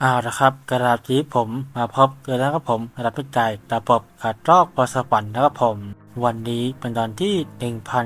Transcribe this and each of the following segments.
เอาละครับกระดาษจีผมมาพบกันแล้วครับผมรับพิจัยระบบขัดลอกพอสปันนะครับผม วันนี้เป็นตอนที่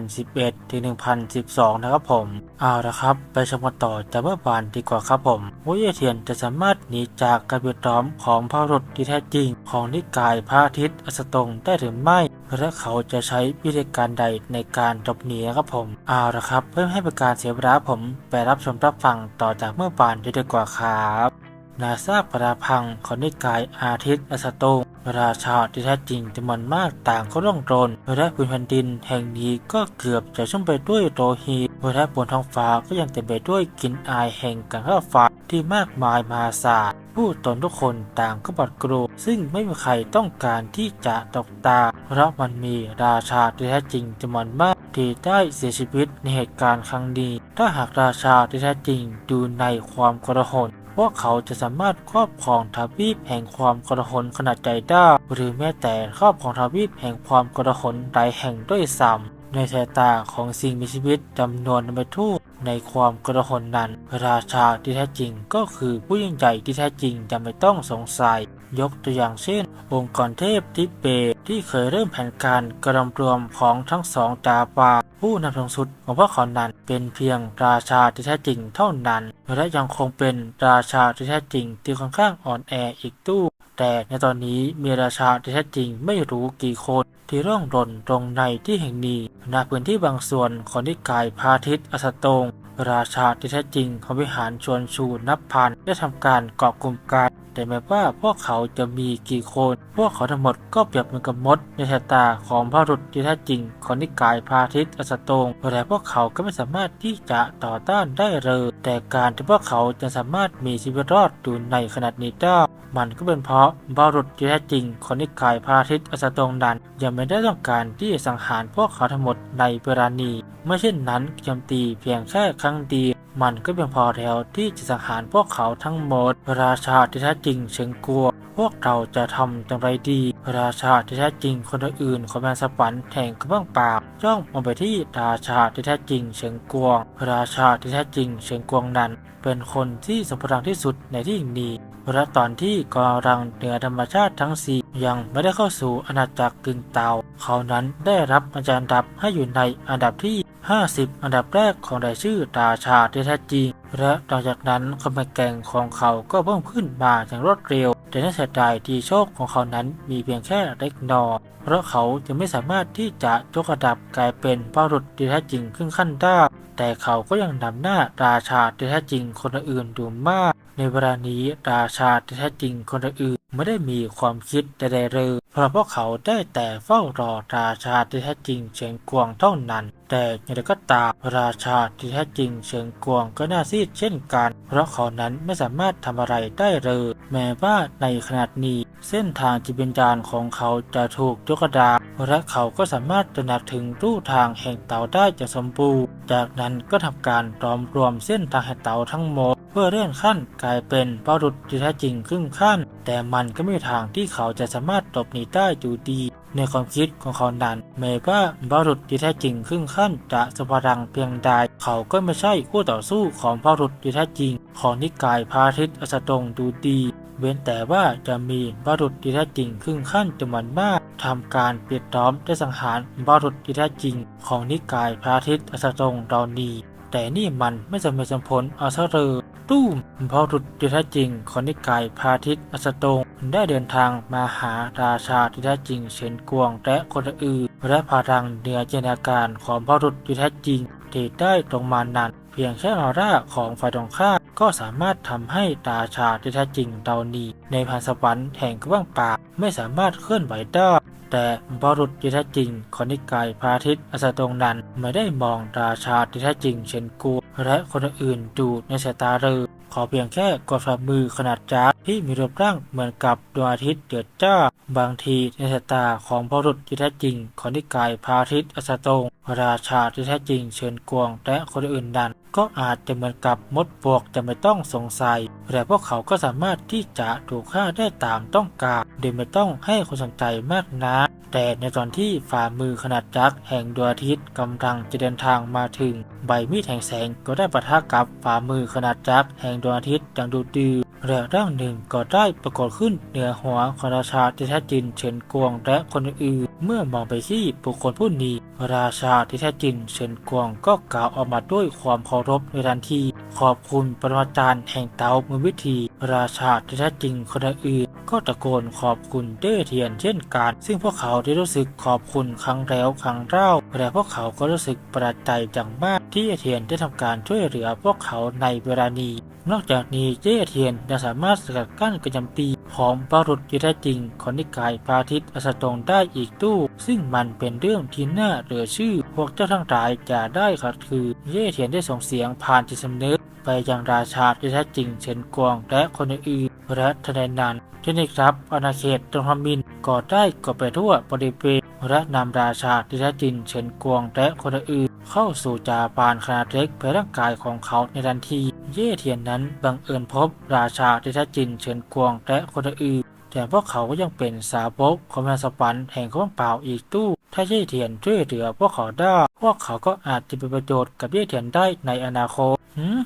1011 ถึง 1012 นะครับผม เอาละครับ ไปชมกันต่อจากเมื่อวานดีกว่าครับผมว่าเยเทียนจะสามารถหนีจากการปิดล้อมของพระรุษที่แท้จริง ของนิกายพระอาทิตย์อสตงได้หรือไม่และเขาจะใช้วิธีการใดในการหลบหนีนะครับผม เอาละครับ เพื่อให้เป็นการเสียเวลาผมไปรับชมรับฟังต่อจากเมื่อวานดีกว่าครับ นาซากปราพังของนิกายอาทิตย์อสโตงราชาที่แท้จริงจำนวนมากต่างก็ร่องรนและพื้นแผ่นดินแห่งนี้ก็เกือบจะชุ่มไปด้วยโลหิตและบนท้องฟ้าก็ยังเต็มไปด้วยกลิ่นอายแห่งกังข้าฟ้าที่มากมายมหาศาลผู้ตนทุกคนต่างก็บัดกลัวซึ่งไม่มีใครต้องการที่จะตกตา เพราะมันมีราชาที่แท้จริงจำนวนมากที่ได้เสียชีวิตในเหตุการณ์ครั้งนี้ ถ้าหากราชาที่แท้จริงดูในความกระหน วกเขาจะสามารถครอบครองทวีปแห่งความกระหนขนาดใหญ่ได้หรือแม้แต่ครอบครองทวีปแห่งความกระหนหลายแห่งด้วยซ้ำในสายตาของสิ่งมีชีวิตจำนวนไม่ทู่ ในความกระหนนั้น ราชาที่แท้จริงก็คือผู้ยิ่งใหญ่ที่แท้จริงจะไม่ต้องสงสัย ยกตัวอย่างเช่น องค์กรเทพทิเบตที่เคยเริ่มแผนการกระรวมของทั้งสองจาปา ผู้นำทางสุดของพวกเขานั้นเป็นเพียงราชาที่แท้จริงเท่านั้น และยังคงเป็นราชาที่แท้จริงที่ค่อนข้างอ่อนแออีกตู้ แต่ในตอนนี้มีราชาที่แท้จริงไม่รู้กี่คนที่ร่องรนตรงในที่แห่งนี้ณพื้นที่บางส่วนของนิกายพาทิตอสตงราชาที่แท้จริงของวิหารชวนชูนับพันได้ทำการเกาะกลุ่มกัน แต่แม้ว่าพวกเขาจะมีกี่คน พวกเขาทั้งหมดก็เปรียบเหมือนกับมดในสายตาของพระรุษที่แท้จริงของนิกายพาทิตอสตงแต่พวกเขาก็ไม่สามารถที่จะต่อต้านได้เลย แต่การที่พวกเขาจะสามารถมีชีวิตรอดอยู่ในขนาดนี้ได้มันก็เป็นเพราะบารุษที่แท้จริงของนิกายพราทิตอสตงนั้นยังไม่ได้ต้องการที่จะสังหารพวกเขาทั้งหมดในเวลานี้ไม่เช่นนั้นโจมตีเพียงแค่ครั้งเดียว มันก็เพียงพอแล้วที่จะสังหารพวกเขาทั้งหมดพราชาที่แท้จริงเชิงกลัว พวกเราจะทำอย่างไรดี พราชาที่แท้จริงคนอื่นของแมนสปันแห่งกระเบื้องปากจ้องมองไปที่ราชาที่แท้จริงเชิงกวงพราชาที่แท้จริงเชิงกวงนั้น เป็นคนที่สมพลังที่สุดในที่นี้ และตอนที่กำลังเหนือธรรมชาติทั้งสี่ยังไม่ได้เข้าสู่อาณาจักรกึ่งเตา เขานั้นได้รับอาจารย์ดับให้อยู่ในอันดับที่ 50 อันดับแรกของรายชื่อราชาที่แท้จริง และหลังจากนั้นความแกร่งของเขาก็เพิ่มขึ้นมาอย่างรวดเร็ว แต่น่าเสียดายที่โชคของเขานั้นมีเพียงแค่เล็กน้อยเพราะเขาจะไม่สามารถที่จะยกระดับกลายเป็นพระรุษที่แท้จริงขึ้นขั้นได้ แต่เขาก็ยังนำหน้าราชาที่แท้จริงคนอื่นอยู่มาก ในเวลานี้ราชาที่แท้จริงคนอื่นไม่ได้มีความคิดใดๆเลยเพราะพวกเขาได้แต่เฝ้ารอราชาที่แท้จริงเฉิงกวางเท่านั้น แต่อย่างไรก็ตามราชาที่แท้จริงเฉิงกวางก็น่าซีดเช่นกัน เพราะเขานั้นไม่สามารถทำอะไรได้เลย แม้ว่าในขณะนี้ เส้นทางจิตวิญญาณของเขาจะถูกยกระดับ และเขาก็สามารถตระหนักถึงรูทางแห่งเต่าได้อย่างสมบูรณ์ จากนั้นก็ทำการรอมรวมเส้นทางแห่งเต่าทั้งหมด เพื่อเลื่อนขั้นกลายเป็นปารุษที่แท้จริงครึ่งขั้น แต่มันก็ไม่มีทางที่เขาจะสามารถหลบหนีได้อยู่ดีในความคิดของเขานั้นแม้ว่าบารุษที่แท้จริงครึ่งขั้นจะสพลังเพียงใด เขาก็ไม่ใช่คู่ต่อสู้ของบารุษที่แท้จริง ของนิกายพาทิตอสตงดูดี เว้นแต่ว่าจะมีบารุษที่แท้จริงครึ่งขั้นจำนวนมากทำการเปิดล้อมได้สังหารบารุษที่แท้จริง ของนิกายพระอาทิตย์อสตงดานีแต่นี่มันไม่สมเหตุสมผลเอาซะเลยตู้มบารุษที่แท้จริงของนิกายพระอาทิตย์อสตงได้เดินทางมาหาราชาที่แท้จริงเฉินกวงและคนอื่นและพลังเหนือจินตนาการของบารุษที่แท้จริงที่ได้ตรงมานั้น เพียงแค่ออร่าของฝ่ายตรงข้ามก็สามารถทำให้ราชาที่แท้จริงเดานีในพันสวรรค์แห่งกว้างป่าไม่สามารถเคลื่อนไหวได้แต่บรุษที่แท้จริงของนิกายพระอาทิตย์อสตงนั้นไม่ได้มองราชาที่แท้จริงเช่นกูและคนอื่นดูในสายตาเลยขอเพียงแค่กดฝ่ามือขนาดจักรที่มีรูปร่างเหมือนกับดวงอาทิตย์เดือดจ้า บางทีในสายตาของบรุษที่แท้จริงของนิกายพระอาทิตย์อสตงราชาที่แท้จริงเชิญกวงและคนอื่นนั้น ก็อาจจะเหมือนกับมดปวกจะไม่ต้องสงสัยแต่พวกเขาก็สามารถที่จะถูกฆ่าได้ตามต้องการโดยไม่ต้องให้คนสนใจมากนักแต่ในตอนที่ฝ่ามือขนาดยักษ์แห่งดวงอาทิตย์กำลังจะเดินทางมาถึง ใบมีดแห่งแสงก็ได้ปะทะกับฝ่ามือขนาดยักษ์แห่งดวงอาทิตย์อย่างดุดือ และร่างหนึ่งก็ได้ปรากฏขึ้นเหนือหัวของราชาที่แท้จริงเฉินกวงและคนอื่นๆเมื่อมองไปที่บุคคลผู้นี้ ราชาที่แท้จริงเฉินกวงก็กล่าวออกมาด้วยความเคารพในทันที ขอบคุณปรมาจารย์แห่งเตามือวิธี ราชาที่แท้จริงคนอื่นก็ตะโกนขอบคุณเต้เทียนเช่นกัน ซึ่งพวกเขาได้รู้สึกขอบคุณครั้งแล้วครั้งเล่าและพวกเขาก็รู้สึกประทับใจอย่างมากที่เทียนได้ทำการช่วยเหลือพวกเขาในเวลานี้ นอกจากนี้เจ้เทียนยังสามารถสกัดกั้นกระจำปี ของพระรุษที่แท้จริงของนิกายพระอาทิตย์อสตงได้อีกตู้ ซึ่งมันเป็นเรื่องที่น่าเหลือชื่อ พวกเจ้าทั้งหลายจะได้ขัดคือ เย่เทียนได้ส่งเสียงผ่านจิตสำนึกไปยังราชาที่แท้จริงเฉินกวงและคนอื่นๆและทนายนันที่นี่ครับอาณาเขตตรงพมินก็ได้ก็ไปทั่วบริเวณ และนำราชาที่แท้จริงเฉินกวงและคนอื่น เข้าสู่จาปานขนาดเล็กเพื่อร่างกายของเขาในทันที เย่เทียนนั้นบังเอิญพบราชาที่แท้จริงเฉินกวงและคนอื่นแต่พวกเขาก็ยังเป็นสาวกของแมนสปันแห่งข้องเปล่าอีกตู้ ถ้าเย่เทียนช่วยเหลือพวกเขาได้ พวกเขาก็อาจจะเป็นประโยชน์กับเย่เทียนได้ในอนาคตหืม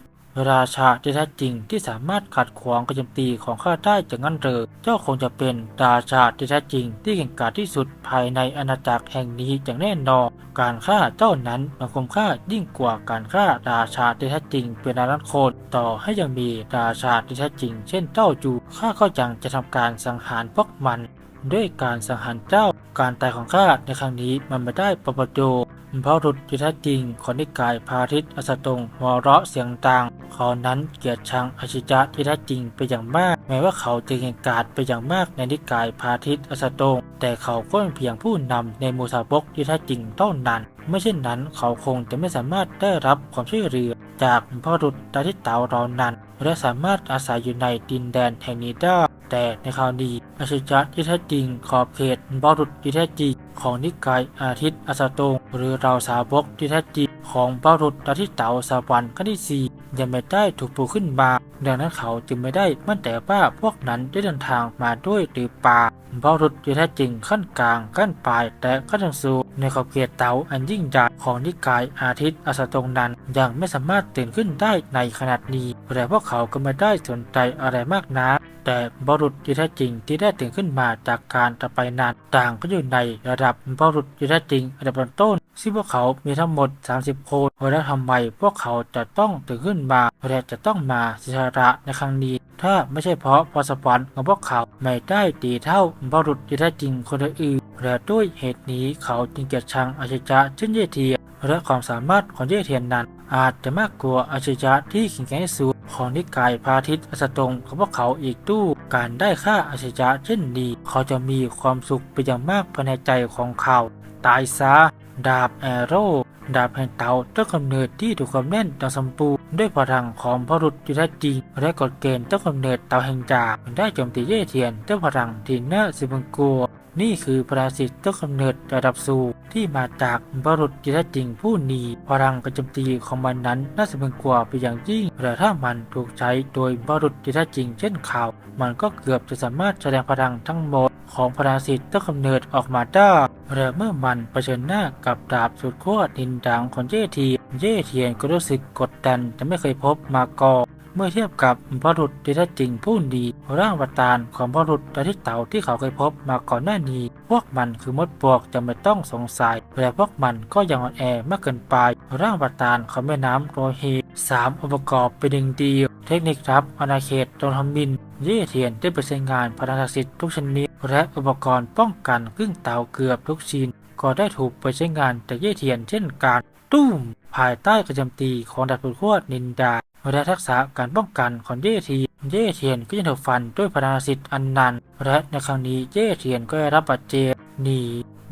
ราชาที่แท้จริงที่สามารถขัดขวางการโจมตีของข้าได้จากนั้นเถอเจ้าคงจะเป็นราชาที่แท้จริง ที่เก่งกาจที่สุดภายในอาณาจักรแห่งนี้อย่างแน่นอน การฆ่าเจ้านั้นมันคุ้มค่ายิ่งกว่าการฆ่าราชาที่แท้จริง เป็นอนาคตต่อให้ยังมีราชาที่แท้จริง เช่นเจ้าอยู่ข้าก็ยังจะทำการสังหารพวกมัน ด้วยการสังหารเจ้า การตายของข้าในครั้งนี้มันไม่ได้ประโยชน์เพราะรุดที่แท้จริงของนิกายพาทิตอสตงหัวเราะเสียงดังเขานั้นเกลียดชังอชิจะที่แท้จริงไปอย่างมาก แม้ว่าเขาจะเก่งกาจไปอย่างมากในนิกายพาทิตอสตงแต่เขาก็เป็นเพียงผู้นำในมูสาวกที่แท้จริงเท่านั้น ไม่เช่นนั้นเขาคงจะไม่สามารถได้รับความช่วยเหลือจากพ่อรุดดาทิตเตาเรานั้นและสามารถอาศัยอยู่ในดินแดนแห่งนี้ได้แต่ในคราวนี้ อาชิจะที่แท้จริง ขอบเขตบารุษที่แท้จริง ของนิกายอาทิตย์อสตงหรือเราสาวกที่แท้จริง ของบารุษดาทิตเตาสวรรค์ขั้นที่สี่ยังไม่ได้ถูกปลูกขึ้นมาดังนั้นเขาจึงไม่ได้มั่นแต่ว่าพวกนั้นได้เดินทางมาด้วยหรือเปล่าบารุษที่แท้จริงขั้นกลางขั้นปลายและขั้นสูงในขอบเขตเตาอันยิ่งใหญ่ของนิกายอาทิตย์อสตงนั้นยังไม่สามารถตื่นขึ้นได้ในขนาดนี้แต่พวกเขาก็ไม่ได้สนใจอะไรมากนัก แต่บรุษที่แท้จริงที่ได้ตื่นขึ้นมาจากการตะไปนานต่างก็อยู่ในระดับบรุษที่แท้จริงระดับต้นซึ่งพวกเขามีทั้งหมด 30 คนและทำไมพวกเขาจะต้องตื่นขึ้นมาและจะต้องมาสิชาระในครั้งนี้ ถ้าไม่ใช่เพราะพรสวรรค์ของพวกเขาไม่ได้ดีเท่าบรุษที่แท้จริงคนอื่นและด้วยเหตุนี้เขาจึงเกลียดชังอาชิจะเช่นเยเทียและความสามารถของเย่เทียนนั้น อาจจะมากกว่าอาชญะที่แข็งแกร่งที่สุดของนิกายพาทิตย์อสตงของพวกเขาอีกตู้การได้ค่าอาชญะเช่นนี้เขาจะมีความสุขเป็นอย่างมากภายในใจของเขา ตายซะ ดาบแอโร่ดาบแห่งเตาเจ้ากำเนิดที่ถูกความแน่นต่อสมปูรณ์ด้วยพลังของพระรุษที่แท้จริงและกฎเกณฑ์เจ้ากำเนิดเตาแห่งจากได้โจมตีเย่เทียนเจ้าพลังที่น่าสิบังกลัว นี่คือพระสิทธิ์ต้นกำเนิดระดับสูงที่มาจากบรุษที่แท้จริงผู้นีพลังกระจมตีของมันนั้นน่าสะพึงกลัวไปอย่างยิ่งแต่ถ้ามันถูกใช้โดยบรุษที่แท้จริงเช่นข่าว มันก็เกือบจะสามารถแสดงพลังทั้งหมดของพระสิทธิ์ต้นกำเนิดออกมาได้และเมื่อมันเผชิญหน้ากับดาบสุดขั้วดินดังของเย่เทียนเย่เทียนก็รู้สึกกดดันแต่ไม่เคยพบมาก่อน เมื่อเทียบกับพระรุษที่แท้จริงผู้ดีร่างอวตารของพระรุษและที่เต่าที่เขาเคยพบมาก่อนหน้านี้ พวกมันคือมดปลวกจะไม่ต้องสงสัยแต่พวกมันก็ยังอ่อนแอมากเกินไปร่างอวตารของแม่น้ำโรฮีสามองค์ประกอบเป็นหนึ่งเดียวเทคนิครับอาณาเขตตรงทำมินเย่เทียนได้ไปใช้งานพลังศักดิ์สิทธิ์ทุกชนิดและอุปกรณ์ป้องกันครึ่งเต่าเกือบทุกชิ้นก็ได้ถูกไปใช้งานจากเย่เทียนเช่นกันตุ้มภายใต้กระจำตีของดาบสุดขั้วนินดา และทักษะการป้องกันของเย่เทียนเย่เทียนก็ยังถูกฟันด้วยพลังสิทธิ์อันนันและในครั้งนี้เย่เทียนก็ได้รับบาดเจ็บหนี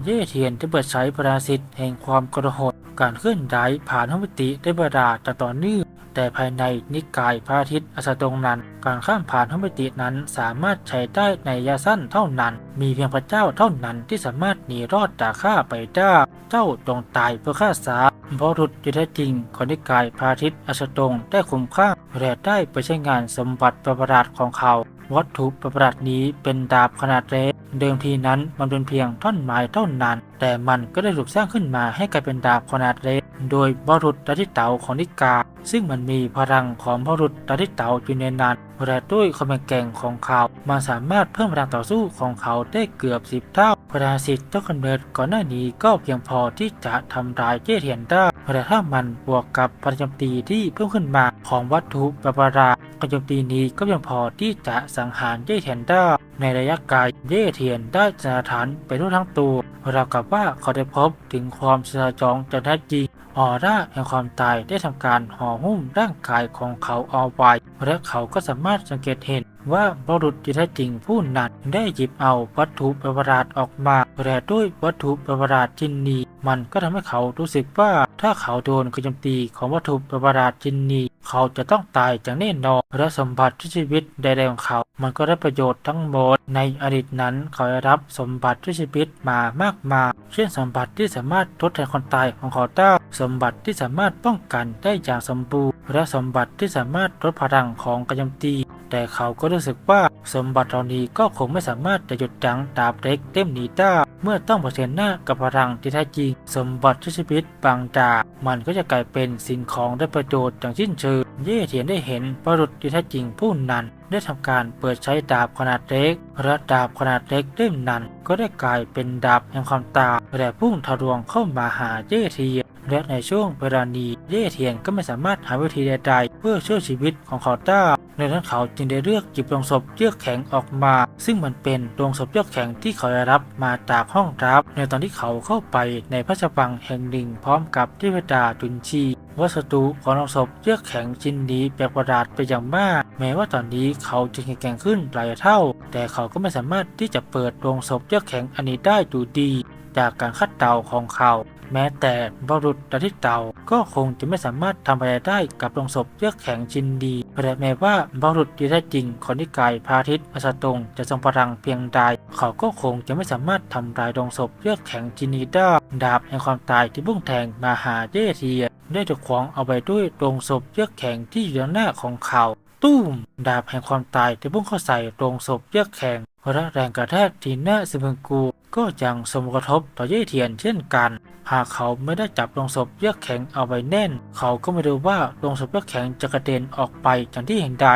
เย่เทียนได้เปิดใช้พลังสิทธิ์แห่งความกระหดการเคลื่อนย้ายผ่านห้องมิติได้บรรดาจากต่อเนื่องแต่ภายในนิกายพระอาทิตย์อสตงนั้น การข้ามผ่านห้องมิตินั้นสามารถใช้ได้ในระยะสั้นเท่านั้น มีเพียงพระเจ้าเท่านั้นที่สามารถหนีรอดจากข้าไปได้เจ้าจงตายเพื่อข้าสา เพราะรุดที่แท้จริงของนิกายพระอาทิตย์อสตงได้ขุมข้าและได้ไปใช้งานสมบัติประหลาดของเขา วัตถุประหลาดนี้เป็นดาบขนาดเล็กเดิมทีนั้นมันเป็นเพียงท่อนไม้เท่านั้น แต่มันก็ได้ถูกสร้างขึ้นมาให้กลายเป็นดาบขนาดเล็ก โดยบรุษดาทิเต๋าของนิกา ซึ่งมันมีพลังของบรุษดาทิเต๋าอยู่ในนั้นและด้วยความแข็งของเขา มันสามารถเพิ่มพลังต่อสู้ของเขาได้เกือบสิบเท่าพลังสิทธิ์ต้นกำเนิดก่อนหน้านี้ก็เพียงพอที่จะทำลายเจเทียนได้แต่ถ้ามันบวกกับพลังโจมตีที่เพิ่มขึ้นมาของวัตถุประหลาการโจมตีนี้ก็เพียงพอที่จะสังหารเจเทียนได้ในระยะไกลเย่เทียนได้สถานไปทั่วทั้งตัวเรากับว่าเขาได้พบถึงความสะจองจากแท้จริง ออร่าแห่งความตายได้ทำการห่อหุ้มร่างกายของเขาเอาไว้และเขาก็สามารถสังเกตเห็นว่าบุรุษที่แท้จริงผู้นั้นได้หยิบเอาวัตถุประหลาดออกมาและด้วยวัตถุประหลาดชิ้นนี้ มันก็ทำให้เขารู้สึกว่าถ้าเขาโดนกระจมตีของวัตถุประหลาดชิ้นนี้เขาจะต้องตายจากแน่นอนและสมบัติที่ชีวิตใดๆของเขา มันก็ได้ประโยชน์ทั้งหมด ในอดีตนั้นเขาได้รับสมบัติที่ชีวิตมามากมายเช่นสมบัติที่สามารถทดแทนคนตายของเขาได้สมบัติที่สามารถป้องกันได้อย่างสมบูรณ์และสมบัติที่สามารถลดพลังของกระจมตี แต่เขาก็รู้สึกว่าสมบัติเหล่านี้ก็คงไม่สามารถจะหยุดยั้งดาบเล็กเล่มนี้ได้เมื่อต้องเผชิญหน้ากับพลังที่แท้จริง สมบัติชีวิตบางจากมันก็จะกลายเป็นสิ่งของได้ประโยชน์อย่างสิ้นเชิงเย่เทียนได้เห็นปรุษที่แท้จริงผู้นั้นได้ทำการเปิดใช้ดาบขนาดเล็กและดาบขนาดเล็กเล่มนั้น ก็ได้กลายเป็นดาบแห่งความตายและพุ่งทะลวงเข้ามาหาเย่เทียน และในช่วงเวลานี้เย่เทียนก็ไม่สามารถหาวิธีใดๆ เพื่อช่วยชีวิตของเขาได้ดังนั้นเขาจึงได้เลือกหยิบโลงศพเยือกแข็งออกมา ซึ่งมันเป็นโลงศพเยือกแข็งที่เขาได้รับมาจากห้องรับ ในตอนที่เขาเข้าไปในพระราชวังแห่งหนึ่งพร้อมกับเทวดาจุนชีวัสดุของโลงศพเยือกแข็งชิ้นนี้แปลกประหลาดไปอย่างมาก แม้ว่าตอนนี้เขาจะแข็งแกร่งขึ้นหลายเท่า แต่เขาก็ไม่สามารถที่จะเปิดโลงศพเยือกแข็งอันนี้ได้ดูดี จากการคัดเดาของเขา แม้แต่บรุษดาทิเตาก็คงจะไม่สามารถทำอะไรได้กับโลงศพเยือกแข็งชินดีและแม้ว่าบรุษที่แท้จริงของนิกายพาทิตย์อสตงจะทรงพลังเพียงใด เขาก็คงจะไม่สามารถทำลายโลงศพเยือกแข็งชินีได้ดาบแห่งความตายที่พุ่งแทงมาหาเย่เทียได้ถูกขวางเอาไปด้วยโลงศพเยือกแข็งที่อยู่ด้านหน้าของเขาตุ้มดาบแห่งความตายที่พุ่งเข้าใส่โลงศพเยือกแข็งและแรงกระแทกที่หน้าสมึงกูก็ยังสมกระทบต่อเย่เทียนเช่นกัน หากเขาไม่ได้จับโลงศพเยือกแข็งเอาไว้แน่น เขาก็ไม่รู้ว่าโลงศพเยือกแข็งจะกระเด็นออกไปจากที่แห่งใด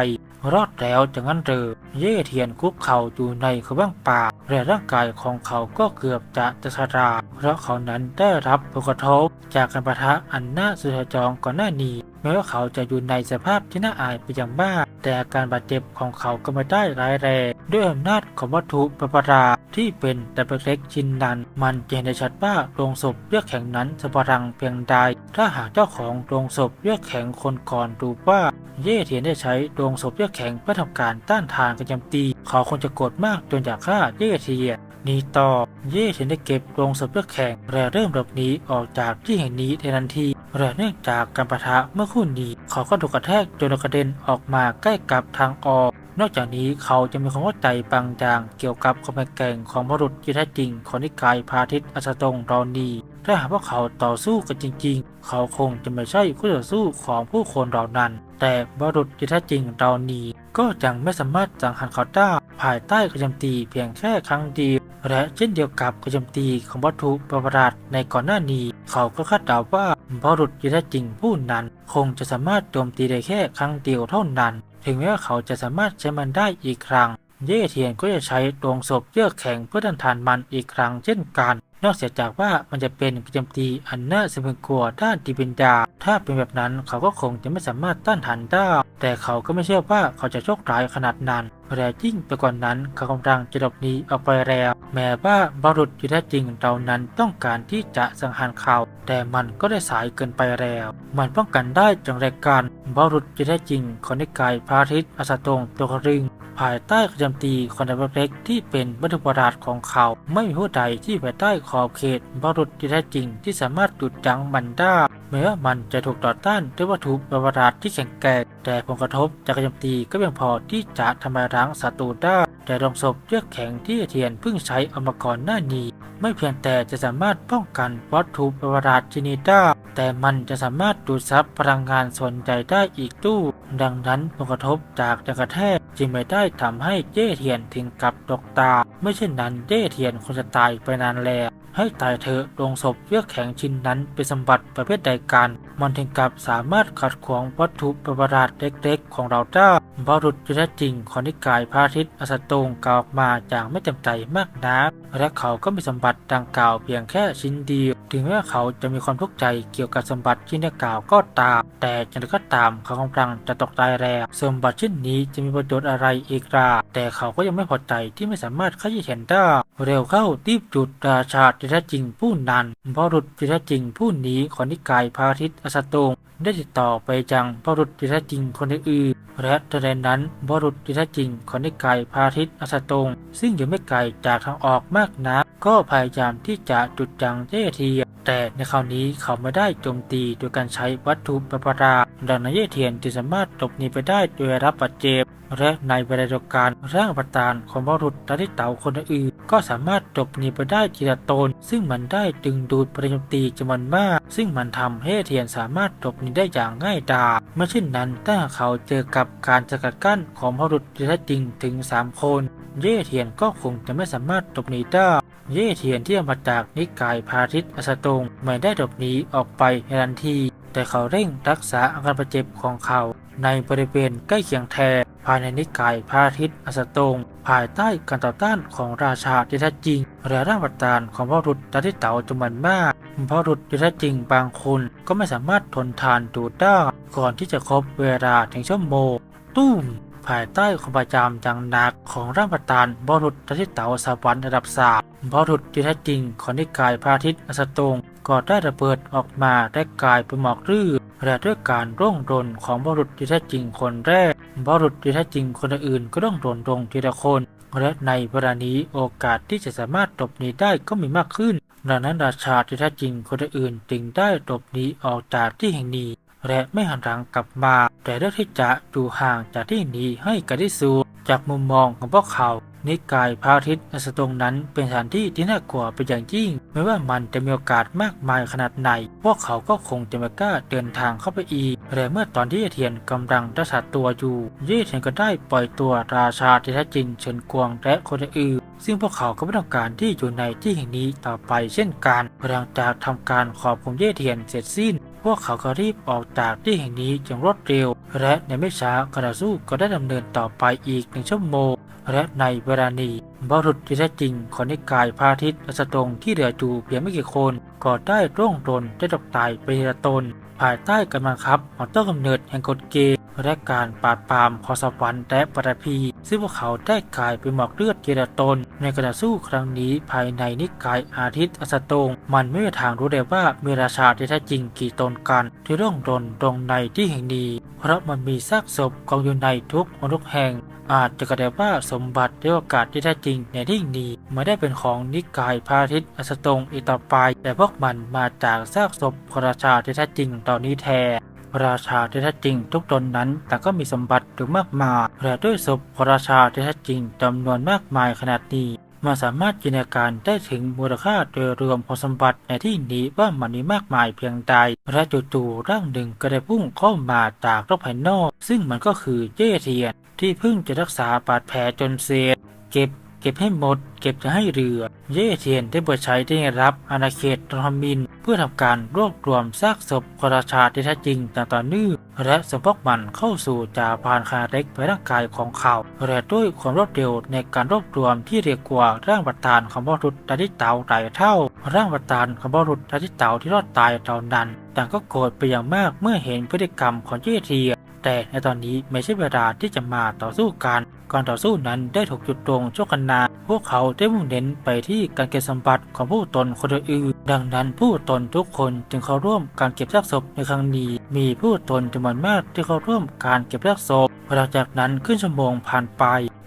รอดแล้วจากนั้นเรือเย่เทียนคุกเข่าอยู่ในขบ้างป่าและร่างกายของเขาก็เกือบจะจะชราเพราะเขานั้นได้รับผลกระทบจากการประทะอันน่าสุดจองก่อนหน้านี้แม้ว่าเขาจะอยู่ในสภาพที่น่าอายไปอย่างมากแต่การบาดเจ็บของเขาก็ไม่ได้ร้ายแรง ด้วยอำนาจของวัตถุประหลาดที่เป็นแต่เล็กชิ้นนั้น มันจะเห็นได้ชัดว่าโลงศพเลือกแข็งนั้นสพลังเพียงใด ถ้าหากเจ้าของโลงศพเลือกแข็งคนก่อนดูว่าเย่เทียนได้ใช้โลงศพเลือกแข็งเพื่อทำการต้านทานการโจมตี เขาคงจะโกรธมากจนอยากฆ่าเย่เทียนนีต่อเย่เทียนได้เก็บโลงศพเลือกแข็งและเริ่มหลบหนีออกจากที่แห่งนี้ในทันทีและเนื่องจากการประทะเมื่อคู่นี้ เขาก็ถูกกระแทกจนกระเด็นออกมาใกล้กับทางออก นอกจากนี้เขาจะมีความเข้าใจบางอย่างเกี่ยวกับความแข็งแกร่งของบรุษที่แท้จริงของนิกายพาทิตย์อัสตงรอนีถ้าหากว่าเขาต่อสู้กันจริง ๆ เขาคงจะไม่ใช่คู่ต่อสู้ของผู้คนเหล่านั้น แต่บรุษที่แท้จริงรานี้ก็ยังไม่สามารถสังหารเขาได้ภายใต้กรโจมตีเพียงแค่ครั้งเดียวและเช่นเดียวกับกรโจมตีของวัตถุประหลาดในก่อนหน้านี้ เขาก็คาดเดาว่าบรุษที่แท้จริงผู้นั้น คงจะสามารถโจมตีได้แค่ครั้งเดียวเท่านั้น ถึงแม้ว่าเขาจะสามารถใช้มันได้อีกครั้ง เย่เทียนก็จะใช้ดวงศพเยือกแข็งเพื่อต้านทานมันอีกครั้งเช่นกัน นอกเสียจากว่ามันจะเป็นกิจมตีอันน่าสะพรึงกลัวด้านดิบินดา ถ้าเป็นแบบนั้นเขาก็คงจะไม่สามารถต้านทานได้ แต่เขาก็ไม่เชื่อว่าเขาจะโชคร้ายขนาดนั้น และยิ่งไปกว่านั้นเขากำลังจะหลบหนีออกไปแล้ว แม้ว่าบรุษที่แท้จริงเรานั้นต้องการที่จะสังหารเขา แต่มันก็ได้สายเกินไปแล้ว มันป้องกันได้จากรายการบรุษที่แท้จริงของนิกายพระอาทิตย์อสตงตัวกรึงภายใต้กรโจมตีของดับเล็กที่เป็นวัตถุประหลาดของเขา ไม่มีผู้ใดที่ภายใต้ขอบเขตบรุษที่แท้จริงที่สามารถหยุดยั้งมันได้แม้ว่ามันจะถูกต่อต้านด้วยวัตถุประหลาดที่แข็งแกร่งแต่ผลกระทบจากกรโจมตีก็เพียงพอที่จะทำลายล้งศัตรูได้ แต่ดวงศพเยือกแข็งที่เทียนเพิ่งใช้อมก่อนหน้านี้ ไม่เพียงแต่จะสามารถป้องกันวัตถุประหลาดชนิดได้แต่มันจะสามารถดูดซับพลังงานส่วนใหญ่ได้อีกตู้ ดังนั้นผลกระทบจากแรงกระแทกจึงไม่ได้ทำให้เย่เทียนถึงกับตกตา ไม่เช่นนั้นเย่เทียนคงจะตายไปนานแล้ว ให้ตายเถอะลงศพเลือกแข็งชิ้นนั้นเป็นสมบัติประเภทใดกัน มันถึงกับสามารถขัดขวางวัตถุประหลาดเล็กๆ ของเราได้บรุษที่แท้จริงของนิกายพระอาทิตย์อสตงกล่าวออกมาอย่างไม่เต็มใจมากนักและเขาก็มีสมบัติดังกล่าวเพียงแค่ชิ้นเดียว ถึงแม้ว่าเขาจะมีความทุกข์ใจเกี่ยวกับสมบัติชิ้นดังกล่าวก็ตาม แต่อย่างไรก็ตามเขากำลังจะตกตายแล้ว สมบัติชิ้นนี้จะมีประโยชน์อะไรอีกล่ะแต่เขาก็ยังไม่พอใจที่ไม่สามารถขยี้เห็นได้ เร็วเข้ารีบจุดราชาที่แท้จริงผู้นั้นบรุษที่แท้จริงผู้นี้ขอนิกายพาทิตอสตงได้ติดต่อไปยังบรุษที่แท้จริงคนอื่นและทันใดนั้นบรุษที่แท้จริงขอนิกายพาทิตอสตงซึ่งอยู่ไม่ไกลจากทางออกมากนัก ก็พยายามที่จะจุดจังเจเทียนแต่ในคราวนี้เขาไม่ได้โจมตีโดยการใช้วัตถุประหลาดังนั้นเยเทียนจึงสามารถหลบหนีไปได้โดยรับบาดเจ็บและในเวลาเดียวกันร่างประธานของบรุษตาที่เต่าคนอื่น ก็สามารถหลบหนีไปได้ทีละตน ซึ่งมันได้ดึงดูดปริยมตีจำนวนมาก ซึ่งมันทำให้เทียนสามารถหลบหนีได้อย่างง่ายดายเมื่อเช่นนั้นถ้าเขาเจอกับการสกัดกั้นของบรุษที่แท้จริงถึง 3 คน เย่เทียนก็คงจะไม่สามารถหลบหนีได้เย่เทียนที่มาจากนิกายพาทิตอสตงไม่ได้หลบหนีออกไปในทันที แต่เขาเร่งรักษาอาการบาดเจ็บของเขา ในบริเวณใกล้เคียงแทนภายในนิกายพาทิตอสตงภายใต้การต่อต้านของราชาที่แท้จริงและร่างประธานของพระรุษตาที่เต่าจำนวนมากพระรุษที่แท้จริงบางคนก็ไม่สามารถทนทานดูได้ก่อนที่จะครบเวลาถึงชั่วโมงตุ้ม ภายใต้ความพยายามอย่างหนักของร่างประธานบรุษตาที่เต่าสวรรค์ระดับสามบรุษที่แท้จริงของนิกายพระอาทิตย์อสตงก็ได้ระเบิดออกมาได้กลายเป็นหมอกรื่อและด้วยการร่วงรนของบรุษที่แท้จริงคนแรกบรุษที่แท้จริงคนอื่นก็ต้องรนลงทีละคนและในเวลานี้โอกาสที่จะสามารถหลบหนีได้ก็มีมากขึ้นดังนั้นราชาที่แท้จริงคนอื่นจึงได้หลบหนีออกจากที่แห่งนี้ และไม่หันหลังกลับมา แต่เลือกที่จะอยู่ห่างจากที่นี้ให้ไกลที่สุดจากมุมมองของพวกเขานิกายพระอาทิตย์อสตรงนั้นเป็นสถานที่ที่น่ากลัวเป็นอย่างยิ่ง ไม่ว่ามันจะมีโอกาสมากมายขนาดไหน พวกเขาก็คงจะไม่กล้าเดินทางเข้าไปอีกและเมื่อตอนที่เยเทียนกำลังรักษาตัวอยู่เยเทียนก็ได้ปล่อยตัวราชาที่แท้จริงเฉินกวงและคนอื่นซึ่งพวกเขาก็ไม่ต้องการที่อยู่ในที่แห่งนี้ต่อไปเช่นกันหลังจากทำการขอบคุมเย่เทียนเสร็จสิ้น วกเขาก็รีบออกจากที่แห่งนี้อย่างรวดเร็ว และในไม่ช้าการสู้ก็ได้ดำเนินต่อไปอีกหนึ่งชั่วโมง และในเวลานี้บรุษที่แท้จริงของนิกายพาทิตย์อสตงที่เหลืออยู่เพียงไม่กี่คนก็ได้ร่วงรนได้ตกตายไปทีละตน ภายใต้การบังคับของต้นกำเนิดแห่งกฎเกณฑ์ และการปราบปรามขอสวรรค์และปฐพี ซึ่งพวกเขาได้กลายเป็นหมอกเลือดทีละตน ในการสู้ครั้งนี้ภายในนิกายอาทิตย์อสตง มันไม่มีทางรู้ได้ว่ามีราชาที่แท้จริงกี่ตนกัน ที่ร่วงรนตรงในที่แห่งนี้ เพราะมันมีซากศพกองอยู่ในทุกมนุษย์แห่งอาจจะกระเดาว่าสมบัติและโอกาสที่แท้จริงในที่นี้ไม่ได้เป็นของนิกายพาทิตย์อสตงอีกต่อไป แต่พวกมันมาจากซากศพของราชาที่แท้จริงตอนนี้แทน ราชาที่แท้จริงทุกตนนั้นแต่ก็มีสมบัติถึงมากมายและด้วยศพของราชาที่แท้จริงจำนวนมากมายขนาดนี้มันสามารถจินตนาการได้ถึงมูลค่าโดยรวมของสมบัติในที่นี้ว่ามันมีมากมายเพียงใดและจู่ๆร่างหนึ่งก็ได้พุ่งเข้ามาจากโลกภายนอก ซึ่งมันก็คือเจ้เทียนที่เพิ่งจะรักษาบาดแผลจนเสร็จเก็บ ก็บให้หมด เก็บจะให้เรือ เย่เทียนได้เปิดใช้ได้รับอาณาเขตทอมมิน เพื่อทำการรวบรวมซากศพคราชาที่แท้จริงต่างต่อเนื่องและสมพกมันเข้าสู่จ่าพานคาเล็กไปร่างกายของเขาและด้วยความรวดเร็วในการรวบรวมที่เรียกว่าร่างประธานของบรุษดาทิเต่าหลายเท่า ร่างประธานของบรุษดาทิเต่าที่รอดตายเหล่านั้น ต่างก็โกรธไปอย่างมากเมื่อเห็นพฤติกรรมของเย่เทีย แต่ในตอนนี้ไม่ใช่เวลาที่จะมาต่อสู้กันการต่อสู้นั้นได้ถูกจุดตรงชั่วขณะพวกเขาได้มุ่งเน้นไปที่การเก็บสมบัติของผู้ตนคนอื่น ดังนั้นผู้ตนทุกคนจึงเข้าร่วมการเก็บซากศพในครั้งนี้ มีผู้ตนจำนวนมากที่เข้าร่วมการเก็บซากศพหลังจากนั้นขึ้นชั่วโมงผ่านไป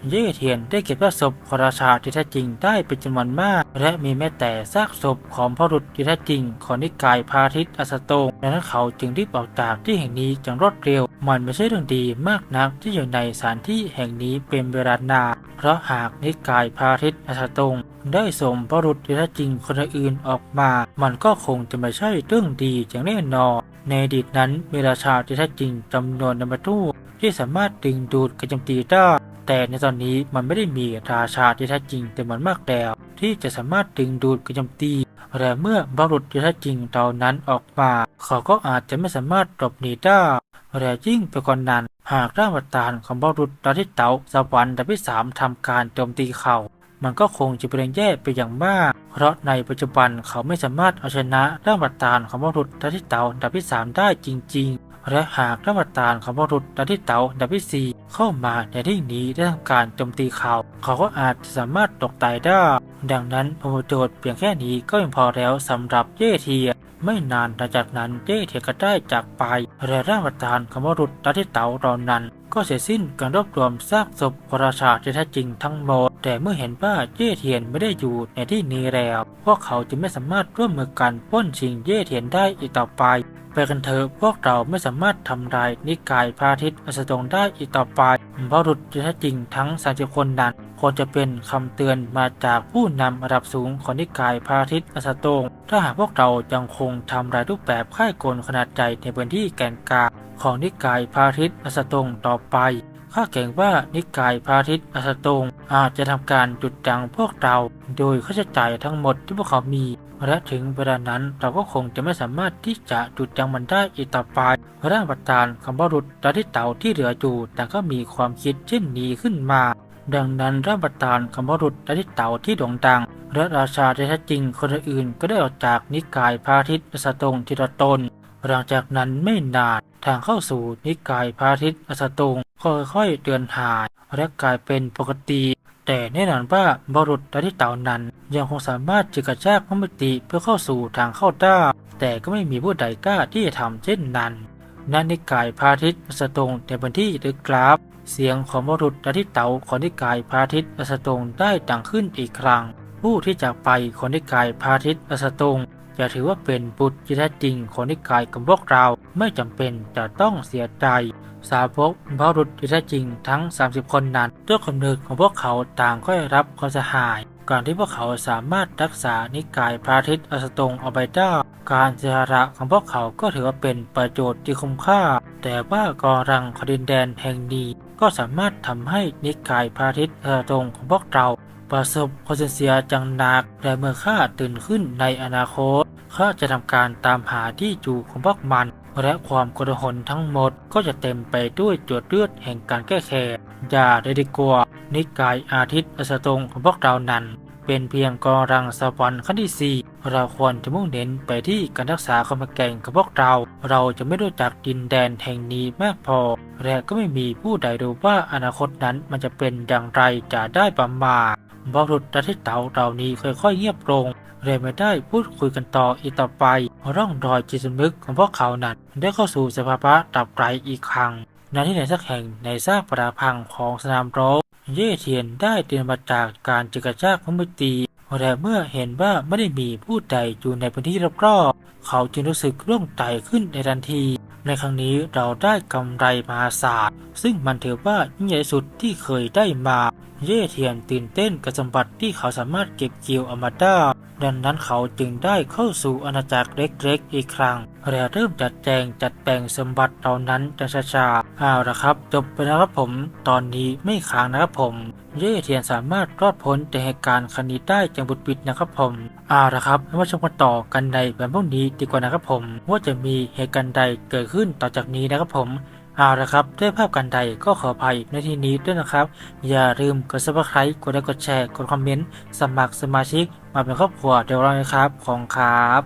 เย่เทียนได้เก็บซากศพของราชาที่แท้จริงได้เป็นจำนวนมาก และมีแม้แต่ซากศพของพระรุษที่แท้จริงของนิกายพาทิตอสตงดังนั้นเขาจึงรีบออกจากที่แห่งนี้อย่างรวดเร็ว มันไม่ใช่เรื่องดีมากนักที่อยู่ในสถานที่แห่งนี้เป็นเวลานานเพราะหากนิกายพาทิตย์อสตงได้ส่งพระรุษที่แท้จริงคนอื่นออกมา มันก็คงจะไม่ใช่เรื่องดีอย่างแน่นอน ในอดีตนั้นมีราชาที่แท้จริงจำนวนนับทูที่สามารถดึงดูดกระจมตีได้แต่ในตอนนี้มันไม่ได้มีราชาที่แท้จริงแต่มันมากแล้วที่จะสามารถดึงดูดกระจมตีและเมื่อบรุษที่แท้จริงเหล่านั้นออกมา เขาก็อาจจะไม่สามารถหลบหนีได้ และยิ่งไปกว่านั้น หากร่างวัตานของบรุษดาวที่เต๋าสวรรค์ดับที่สามทำการโจมตีเขา มันก็คงจะเป็นแย่ไปอย่างมาก เพราะในปัจจุบันเขาไม่สามารถเอาชนะร่างวัตานของบรุษดาวที่เต๋าดับที่สามได้จริง ๆ และหากร่างวัตานของบรุษดาวที่เต๋าดับที่สี่เข้ามาในที่นี้ได้ทำการโจมตีเขา เขาก็อาจจะสามารถตกตายได้ ดังนั้นผลประโยชน์เพียงแค่นี้ก็เพียงพอแล้วสำหรับเย่เทีย ไม่นานหลังจากนั้นเจ้เทียก็ได้จากไปและร่างประธานของบรุษตาที่เต๋าตอนนั้น ก็เสร็จสิ้นการรวบรวมซากศพพระราชาที่แท้จริงทั้งหมด แต่เมื่อเห็นว่าเจ้เทียนไม่ได้อยู่ในที่นี้แล้ว พวกเขาจึงไม่สามารถร่วมมือกันป้นชิงเย่เทียนได้อีกต่อไป กันเถอะพวกเราไม่สามารถทำลายนิกายพระอาทิตย์อสตงได้อีกต่อไปบรุษที่แท้จริงทั้ง 30 คนนั้นควรจะเป็นคำเตือนมาจากผู้นำระดับสูงของนิกายพระอาทิตย์อสตงถ้าหากพวกเรายังคงทำลายรูปแบบค่ายกลขนาดใหญ่ในพื้นที่แก่นกลางของนิกายพระอาทิตย์อสตงต่อไป ข้าเกรงว่านิกายพอาทิตย์อสตงอาจจะทำการจุดจังพวกเรา โดยค่าใช้จ่ายทั้งหมดที่พวกเขามี และถึงเวลานั้นเราก็คงจะไม่สามารถที่จะจุดจังมันได้อีกต่อไปร่างประธานคำบรุษดาที่เต่าที่เหลืออยู่แต่ก็มีความคิดเช่นนี้ขึ้นมา ดังนั้นร่างประธานคำบรุษดาที่เต่าที่โด่งดังและราชาที่แท้จริงคนอื่นก็ได้ออกจากนิกายพอาทิตย์อสตงทีละตน หลังจากนั้นไม่นานทางเข้าสู่นิกายพระอาทิตย์อสตงก็ค่อยๆเดือนหายและกลายเป็นปกติ แต่แน่นอนว่าบรุษดาที่เต่านั้น ยังคงสามารถจึกกระชากพระมิติเพื่อเข้าสู่ทางเข้าได้แต่ก็ไม่มีผู้ใดกล้าที่จะทำเช่นนั้นณนิกายพระอาทิตย์อสตงในพื้นที่ลึกลับเสียงของบรุษดาที่เต่าของนิกายพระอาทิตย์อสตงได้ดังขึ้นอีกครั้ง ผู้ที่จากไปของนิกายพระอาทิตย์อสตง จะถือว่าเป็นบุตรที่แท้จริงของนิกายของพวกเราไม่จำเป็นจะต้องเสียใจ สาวกบรุษที่แท้จริงทั้ง 30 คนนั้นด้วยกำเนิดของพวกเขาต่างก็ได้รับความเสียหาย ก่อนที่พวกเขาสามารถรักษานิกายพระอาทิตย์อสตงเอาไปได้การเสียสละของพวกเขาก็ถือว่าเป็นประโยชน์ที่คุ้มค่า แต่ว่ากอรังคดินแดนแห่งนี้ ก็สามารถทำให้นิกายพระอาทิตย์อสตงของพวกเราประสบความเสียจังหนักและเมื่อข้าตื่นขึ้นในอนาคต ข้าจะทำการตามหาที่อยู่ของพวกมัน และความกระหนทั้งหมดก็จะเต็มไปด้วยจวดเลือดแห่งการแก้แค้นอย่าได้ดีกว่านิกายอาทิตย์อสตงของพวกเรานั้น เป็นเพียงกอรังสวรรค์ขั้นที่สี่เราควรจะมุ่งเน้นไปที่การรักษาความแก่งของพวกเรา เราจะไม่รู้จักดินแดนแห่งนี้มากพอ และก็ไม่มีผู้ใดรู้ว่าอนาคตนั้นมันจะเป็นอย่างไรจะได้ประมาทบรุษที่เต่าเหล่านี้ค่อยๆเงียบลง เลยไม่ได้พูดคุยกันต่ออีกต่อไป ร่องรอยจิตสำนึกของพวกเขานั้นได้เข้าสู่สภาวะดับไกลอีกครั้งณที่ไหนสักแห่งในซากปราพังของสนามรบเย่เทียนได้เตือนมาจากการจึกระชากของมิตีแต่เมื่อเห็นว่าไม่ได้มีผู้ใดอยู่ในพื้นที่รอบๆเขาจึงรู้สึกร่วงไตขึ้นในทันที ในครั้งนี้เราได้กำไรมหาศาลซึ่งมันถือว่ายิ่งใหญ่สุดที่เคยได้มา เย่เทียนตื่นเต้นกับสมบัติที่เขาสามารถเก็บเกี่ยวเอามาได้ ดังนั้นเขาจึงได้เข้าสู่อาณาจักรเล็กๆอีกครั้ง และเริ่มจัดแจงจัดแบ่งสมบัติเหล่านั้นช้าๆเอาละครับ จบไปแล้วครับผม ตอนนี้ไม่ค้างนะครับผม เย่เทียนสามารถรอดพ้นจากเหตุการณ์ครั้งนี้ได้จังบุดบิดนะครับผมเอาละครับมาชมกันต่อกันในแบบพวกนี้ดีกว่านะครับผม ว่าจะมีเหตุการณ์ใดเกิดขึ้นต่อจากนี้นะครับผม เอาละครับ ด้วยภาพกันใดก็ขออภัยในที่นี้ด้วยนะครับ อย่าลืมกดซับสไครต์กดไลค์กดแชร์ กดคอมเมนต์ สมัครสมาชิก มาเป็นครอบครัวเดี๋ยวเรานะครับ ของครับ